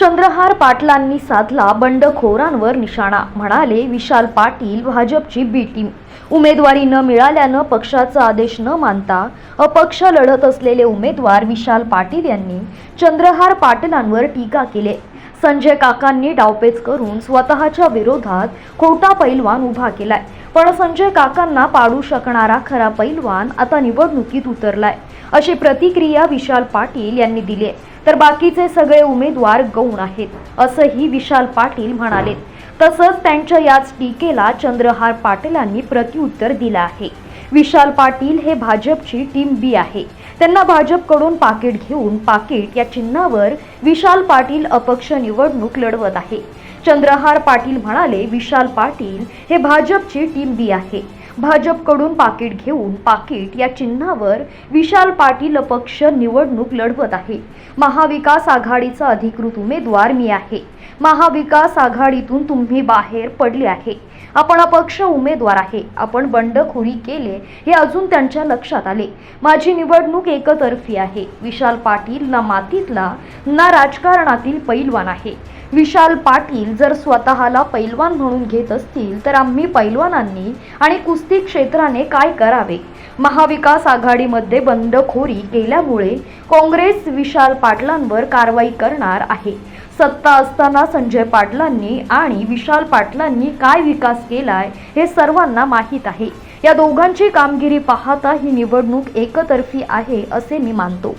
चंद्रहार पाटलांनी साधला बंडखोरांवर निशाणा. म्हणाले विशाल पाटील भाजपची बी टीम उमेदवारी न मिळाल्यानं पक्षाचा आदेश न मानता अपक्ष लढत असलेले उमेदवार विशाल पाटील यांनी चंद्रहार पाटलांवर टीका केली. संजय काकांनी डावपेच करून स्वतःच्या विरोधात खोटा पैलवान उभा केलाय. पण संजय काकांना पाडू शकणारा खरा पैलवान आता निवडणुकीत उतरलाय. अशी प्रतिक्रिया विशाल पाटील यांनी दिली आहे. तर बाकीचे सगळे उमेदवार गौण आहेत असंही विशाल पाटील म्हणाले तसंच त्यांच्या याच टीकेला चंद्रहार पाटीलांनी प्रत्युत्तर दिलं आहे. विशाल पाटील हे भाजपची टीम बी आहे. त्यांना भाजपकडून पाकिट घेऊन पाकिट या चिन्हावर विशाल पाटील अपक्ष निवडणूक लढवत आहे. चंद्रहार पाटील म्हणाले विशाल पाटील हे भाजपची टीम बी आहे. भाजपकडून पाकिट घेऊन पाकिट या चिन्हावर विशाल पाटील अपक्ष निवडणूक लढवत आहे. महाविकास आघाडीचा अधिकृत उमेदवार मी आहे. महाविकास आघाडीतून तुम्ही बाहेर पडले आहे. आपण अपक्ष उमेदवार आहे. आपण बंडखोरी केले हे अजून त्यांच्या लक्षात आले. माझी निवडणूक एकतर्फी आहे. विशाल पाटील ना मातीतला ना राजकारणातील पैलवान आहे. विशाल पाटील जर स्वतःला पैलवान म्हणून घेत असतील तर आम्ही पैलवानांनी आणि कुस्ती क्षेत्राने काय करावे? महाविकास आघाडीमध्ये बंडखोरी केल्यामुळे काँग्रेस विशाल पाटलांवर कारवाई करणार आहे. सत्ता असताना संजय पाटलांनी आणि विशाल पाटलांनी काय विकास केलाय हे सर्वांना माहीत आहे. या दोघांची कामगिरी पाहता ही निवडणूक एकतर्फी आहे असे मी मानतो.